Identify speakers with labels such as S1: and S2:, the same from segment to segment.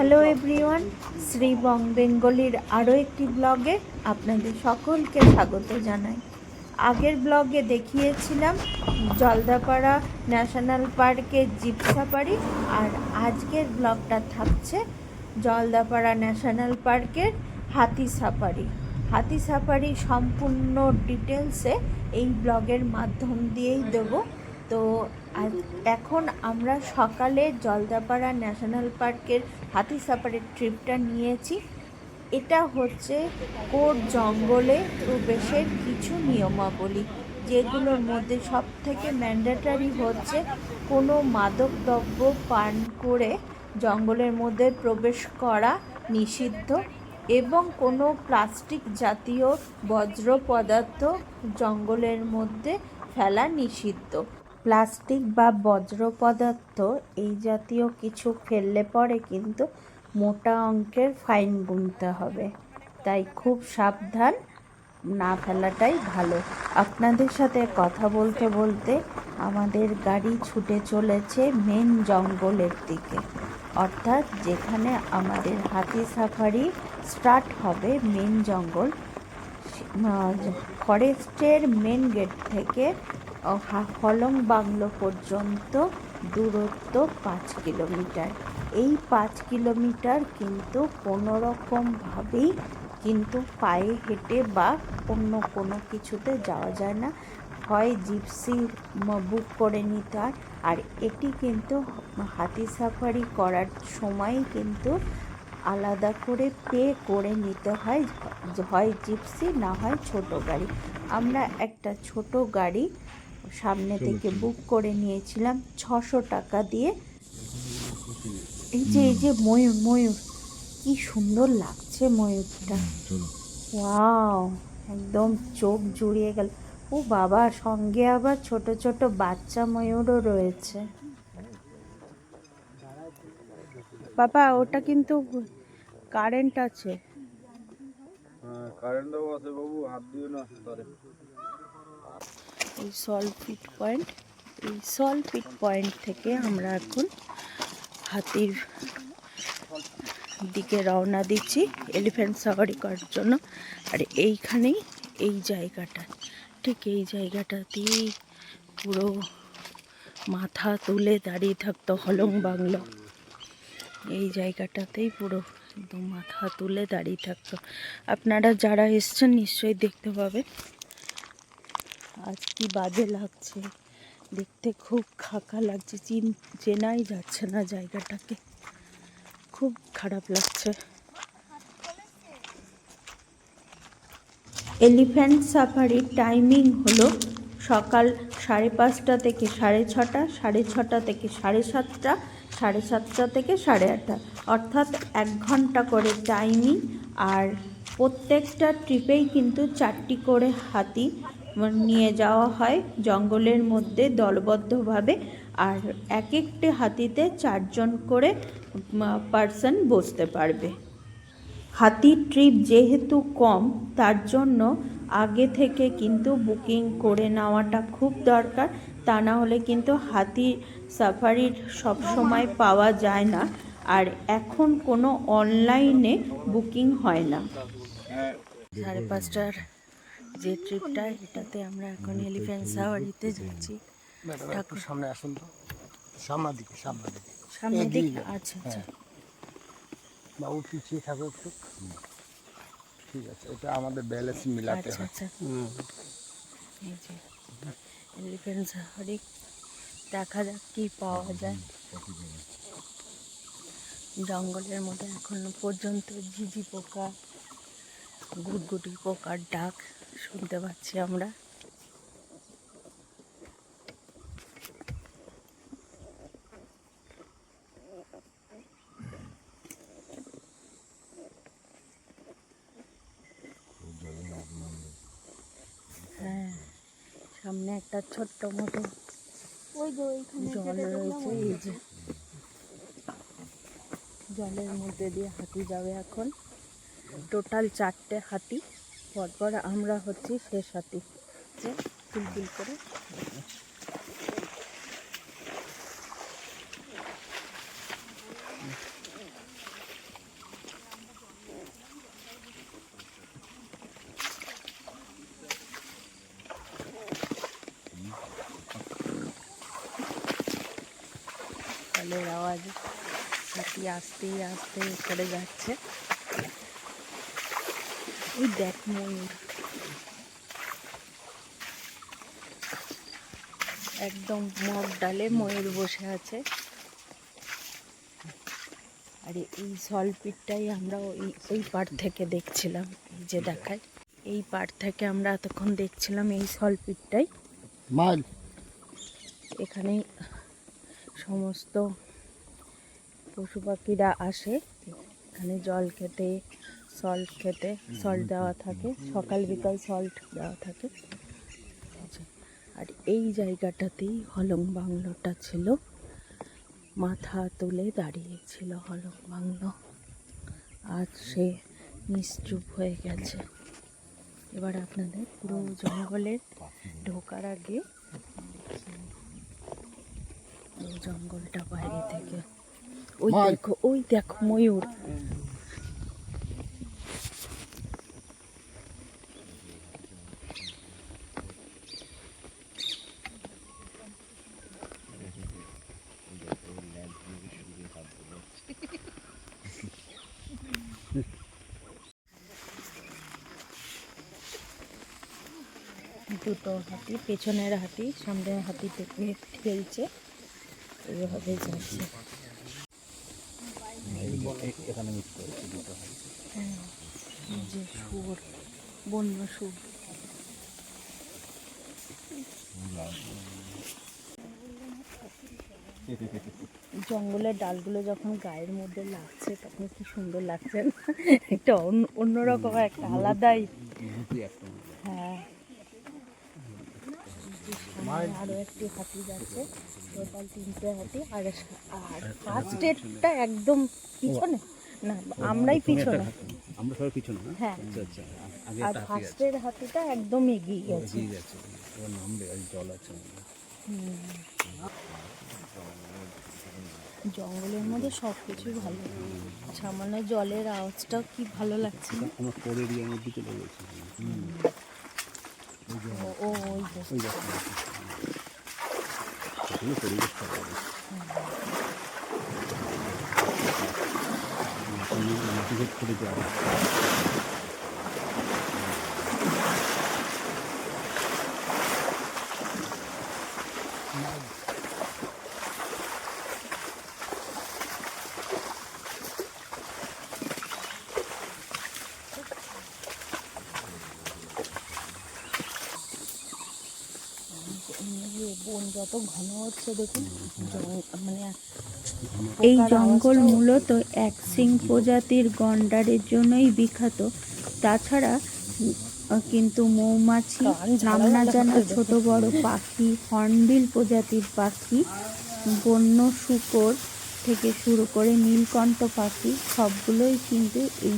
S1: Hello everyone Shri Bong বেঙ্গলির আরও একটি ব্লগে আপনাদের সকলকে স্বাগত জানাই। আগের ব্লগে দেখিয়েছিলাম জলদাপাড়া ন্যাশনাল পার্কের জিপ সাফারি, আর আজকের ব্লগটা থাকছে জলদাপাড়া ন্যাশনাল পার্কের হাতি সাফারি। হাতি সাফারি সম্পূর্ণ ডিটেলসে এই ব্লগের মাধ্যম দিয়েই দেবো। তো এখন আমরা সকালে জলদাপাড়া ন্যাশনাল পার্কের হাতি সাফারির ট্রিপটা নিয়েছি। এটা হচ্ছে কোট জঙ্গলে প্রবেশের কিছু নিয়মাবলী, যেগুলোর মধ্যে সব থেকে ম্যান্ডেটারি হচ্ছে কোনো মাদক দ্রব্য পান করে জঙ্গলের মধ্যে প্রবেশ করা নিষিদ্ধ এবং কোনো প্লাস্টিক জাতীয় বজ্র পদার্থ জঙ্গলের মধ্যে ফেলা নিষিদ্ধ। প্লাস্টিক বা বজ্র পদার্থ এই জাতীয় কিছু ফেললে পরে কিন্তু মোটা অঙ্কের ফাইন গুনতে হবে। তাই খুব সাবধান, না ফেলাটাই ভালো। আপনাদের সাথে কথা বলতে বলতে আমাদের গাড়ি ছুটে চলেছে মেন জঙ্গলের দিকে। অর্থাৎ যেখানে আমাদের হাতি সাফারি স্টার্ট হবে মেন জঙ্গল ফরেস্টের মেন গেট থেকে হলং বাংলো পর্যন্ত দূরত্ব পাঁচ কিলোমিটার। এই পাঁচ কিলোমিটার কিন্তু কোনো রকমভাবেই কিন্তু পায়ে হেঁটে বা অন্য কোনো কিছুতে যাওয়া যায় না। হয় জিপসি বুক করে নিতে হয়। আর এটি কিন্তু হাতি সাফারি করার সময় কিন্তু আলাদা করে পে করে নিতে হয়। হয় জিপসি, না হয় ছোট গাড়ি। আমরা একটা ছোট গাড়ি সামনে থেকে বুক করে নিয়েছিলাম ছশো টাকা দিয়ে। এই যে এই যে ময়ূর ময়ূর কি সুন্দর লাগছে ময়ূরটা। ওয়াও একদম চোখ জুড়িয়ে গেল। ও বাবা সঙ্গে আবার ছোট ছোট বাচ্চা ময়ূরও রয়েছে। বাবা ওটা কিন্তু কারেন্ট আছে।
S2: হ্যাঁ কারেন্টও আছে বাবু হাত দিও না
S1: এই সলপিট পয়েন্ট এই সলপিট পয়েন্ট থেকে আমরা এখন হাতির দিকে রওনা দিচ্ছি এলিফ্যান্ট সাফারি করার জন্য। আর এইখানেই এই জায়গাটা, ঠিক এই জায়গাটাতেই পুরো মাথা তুলে দাঁড়িয়ে থাকতো হলং বাংলো। এই জায়গাটাতেই পুরো একদম মাথা তুলে দাঁড়িয়ে থাকতো। আপনারা যারা এসছেন নিশ্চয়ই দেখতে পাবেন। আজ কি বাজে লাগছে? দেখতে খুব খাকা লাগছে, চিন, চেনাই যাচ্ছে না জায়গাটাকে। খুব খারাপ লাগছে। এলিফ্যান্ট সাফারির টাইমিং হলো সকাল সাড়ে পাঁচটা থেকে সাড়ে ছটা সাড়ে ছটা থেকে সাড়ে সাতটা সাড়ে সাতটা থেকে সাড়ে আটটা। অর্থাৎ এক ঘণ্টা করে টাইমিং আর প্রত্যেকটা ট্রিপেই কিন্তু চারটি করে হাতি নিয়ে যাওয়া হয় জঙ্গলের মধ্যে দলবদ্ধভাবে আর এক একটি হাতিতে চারজন করে পার্সন বসতে পারবে। হাতির ট্রিপ যেহেতু কম তার জন্য আগে থেকে কিন্তু বুকিং করে নেওয়াটা খুব দরকার। তা না হলে কিন্তু হাতি সাফারির সব সময় পাওয়া যায় না। আর এখন কোনো অনলাইনে বুকিং হয় না। সাড়ে পাঁচটার যে ট্রিপটা এটাতে আমরা এখন এলিফ্যান্ট সাফারিতে যাচ্ছি।
S2: একটু সামনে আসুন তো। সামনের দিকে সামনের দিকে।
S1: সামনের দিক। আচ্ছা আচ্ছা।
S2: হ্যাঁ। বাবু পিছিয়ে থাকো একটু। ঠিক আছে এটা আমাদের ব্যালেন্স মিলাতে
S1: আচ্ছা
S2: হয়।
S1: আচ্ছা। এই যে এলিফ্যান্ট সাফারি দেখা যাক কি পাওয়া যায়। জঙ্গলের মধ্যে এখনও পর্যন্ত ঝিঝি পোকা গুটগুটি পোকার ডাক। শুনতে পাচ্ছি আমরা। হ্যাঁ সামনে একটা ছোট্ট মতো জল রয়েছে এই যে। জলের মধ্যে দিয়ে হাতি যাবে এখন। টোটাল চারটে হাতি পরপর আমরা হচ্ছি শেষ হাতি যে করে।
S3: আওয়াজ হাতি আস্তে আস্তে চলে যাচ্ছে। ওই দেখ ময়ূর একদম মগ ডালে ময়ূর বসে আছে। আর এই সলপিটটাই আমরা ওই ওই পাড় থেকে দেখছিলাম এই যে দেখায়। এই পাড় থেকে আমরা এতক্ষণ দেখছিলাম এই সলপিটটাই
S2: মাল।
S3: এখানে সমস্ত পশু পাখিরা আসে এখানে জল খেতে সল্ট খেতে সল্ট দেওয়া থাকে। সকাল বিকাল সল্ট দেওয়া থাকে। আচ্ছা, আর এই জায়গাটাতেই হলং বাংলোটা ছিল। মাথা তুলে দাঁড়িয়েছিল হলং বাংলো। আজ সে নিশ্চুপ হয়ে গেছে। এবার আপনাদের পুরো জঙ্গলের ঢোকার আগে জঙ্গলটা বাইরে থেকে। ওই দেখো ওই দেখো ময়ূর। দুটো হাতি পেছনের হাতি সামনের হাতি থেকে ঠেলছে এইভাবে যাচ্ছে হ্যাঁ, যে বন্য জঙ্গলের ডালগুলো যখন গায়ের মধ্যে লাগছে তখন কি সুন্দর লাগছে? একটা অন্যরকম একটা আলাদাই হ্যাঁ একটি হাতি যাচ্ছে টোটাল তিনটে হাতি আর সা- আর ফার্স্ট এডটা একদম পিছনে না আমরাই পিছনে
S4: আমরা সবাই পিছনে না
S3: হ্যাঁ
S4: আচ্ছা আচ্ছা
S3: আর
S4: একটা
S3: ফার্স্ট এর হাতিটা একদম এগিয়ে গেছে
S4: এগিয়ে এবার নামবে আর জল আছে
S3: জঙ্গলের মধ্যে সব কিছুই ভালো সামান্য জলের আওয়াজটাও কি ভালো লাগছে
S4: আমরা এরিয়ার মধ্যে চলে গেছি
S3: ও ও ওই যে
S4: ওই দেখো সেখানে পরিবেশ খারাপ হবে মাটিঘাট করে যাওয়া
S3: ইয়ে বন যত ঘন হচ্ছে দেখুন মানে
S1: এই জঙ্গল মূলত এক সিং প্রজাতির গন্ডারের জন্যই বিখ্যাত। তাছাড়া কিন্তু মৌমাছি নাম না জানা ছোট বড় পাখি হর্নবিল প্রজাতির পাখি বন্য শুকর থেকে শুরু করে নীলকণ্ঠ পাখি সবগুলোই কিন্তু এই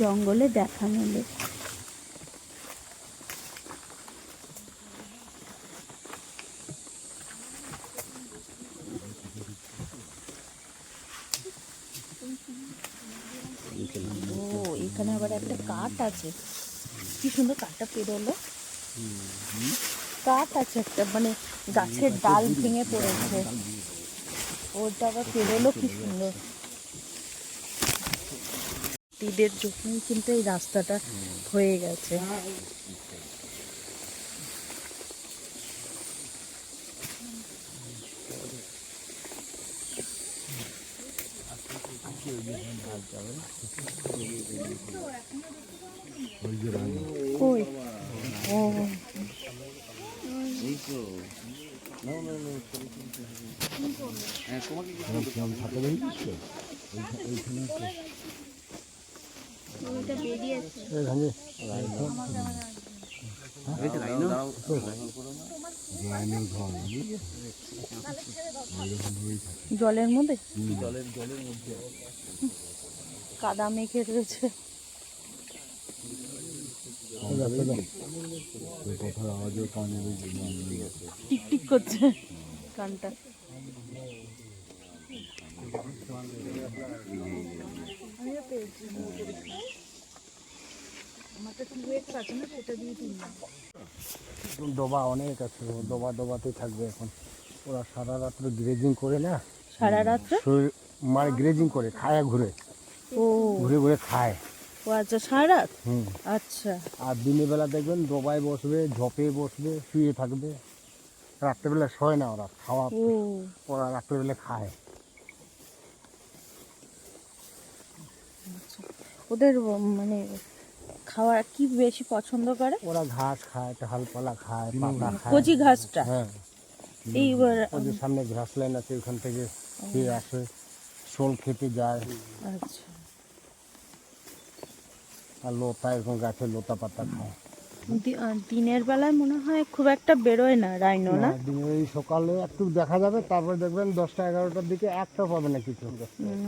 S1: জঙ্গলে দেখা মেলে
S3: ও এখানে আবার একটা কাঠ আছে। কি সুন্দর কাঠটা পেরোলো। কাঠ আছে একটা মানে গাছের ডাল ভেঙে পড়েছে। ওটা আবার পেরোলো কি সুন্দর। তীরের জন্য কিন্তু এই রাস্তাটা হয়ে গেছে। জলের মধ্যে জলের জলের মধ্যে? কাদা মেখে রয়েছে। টিক টিক করছে কানটা
S2: ডোবা অনেক আছে ডোবা ডোবাতেই থাকবে এখন। ওরা সারা রাত্র গ্রেজিং করে না
S3: সারা রাত্রে?
S2: মানে গ্রেজিং করে খায় ঘুরে।
S3: ও।
S2: ঘুরে ঘুরে খায়।
S3: ও আচ্ছা সারা রাত
S2: হুম।
S3: আচ্ছা।
S2: আর দিনের বেলা দেখবেন ডোবায় বসবে ঝোপে বসবে শুয়ে থাকবে। রাত্রেবেলা শোয় না ওরা খাওয়া ওরা রাত্রেবেলা খায়।
S3: আচ্ছা। ওদের মানে খাওয়া কি বেশি পছন্দ করে?
S2: ওরা ঘাস খায় ডালপালা খায় পাতা খায়।
S3: কচি ঘাসটা?
S2: হ্যাঁ।
S3: এইবার
S2: ওদের সামনে ঘাস লাইন আছে ওখান থেকে খেয়ে আসে শোল খেতে যায়।
S3: আচ্ছা।
S2: আর লোতা এরকম গাছের লোতা পাতা খায়।
S3: দিনের বেলায় মনে হয় খুব একটা বেরোয় না রাইনো না?
S2: দিনের এই সকালে একটু দেখা যাবে তারপরে দেখবেন দশটা এগারোটার দিকে একটা পাবে না কিছু।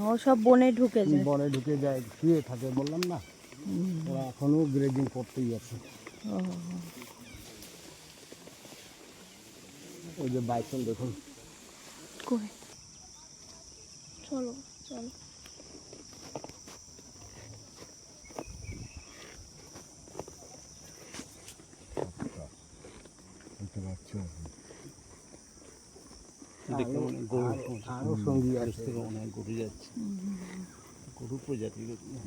S3: ও সব বনে ঢুকে যায়।
S2: বনে ঢুকে যায় শুয়ে থাকে বললাম না। ওরা এখনও গ্রেজিং করতেই আছে। ওই যে বাইসন দেখুন।
S3: কই? চলো চলো।
S2: মনে গরু আরও সঙ্গী
S4: থেকে মনে হয় গরু যাচ্ছে গরু প্রজাতি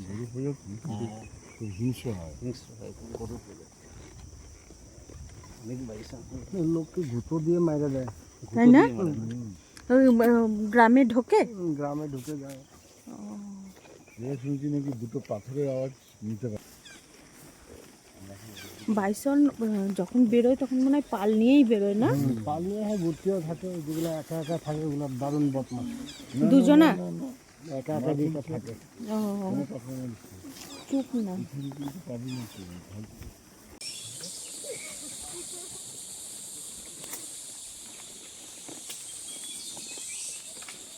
S4: গরু প্রজাতি হিংস্র হয় হিংস্র হয় গরু প্রজাতি অনেক বাইসা
S2: লোককে গুঁতো দিয়ে মারা দেয়
S3: তাই না গ্রামে ঢোকে
S2: গ্রামে ঢুকে যায়
S4: শুনছি নাকি দুটো পাথরের আওয়াজ নিতে পারে
S3: বাইসন যখন বেরোয় তখন মনে হয় পাল নিয়েই বেরোয় না?
S2: পাল নিয়ে হয় ভর্তিও থাকে যেগুলো একা একা থাকে ওগুলো দারুণ বদমাস
S3: দুজনা?
S2: একা একা যেটা থাকে।
S3: চুপ না।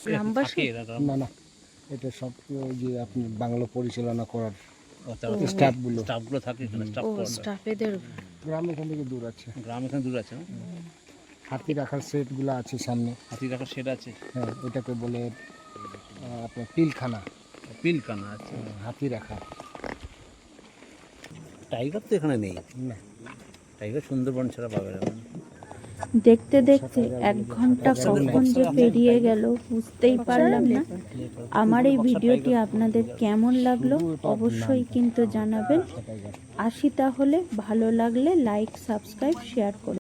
S3: গ্রামবাসী
S2: না না এটা সব ওই যে আপনি বাংলা পরিচালনা করার স্টাফগুলো।
S4: স্টাফগুলো থাকে এখানে স্টাফ
S3: স্টাফেদের
S2: গ্রাম এখান থেকে দূর আছে।
S4: গ্রাম এখানে দূর আছে
S2: হাতি রাখার সেটগুলো আছে সামনে।
S4: হাতি রাখার শেড আছে?
S2: হ্যাঁ এটাকে বলে আহ, আপনার পিলখানা।
S4: পিলকানা আছে
S2: হাতি রাখা।
S4: টাইগার তো এখানে নেই।
S2: না।
S4: টাইগার সুন্দরবন ছাড়া পাবে না।
S1: দেখতে দেখতে এক ঘণ্টা কখন যে পেরিয়ে গেল বুঝতেই পারলাম না। আমার এই ভিডিওটি আপনাদের কেমন লাগল অবশ্যই কিন্তু জানাবেন। আসি তাহলে, ভালো লাগলে লাইক সাবস্ক্রাইব শেয়ার করে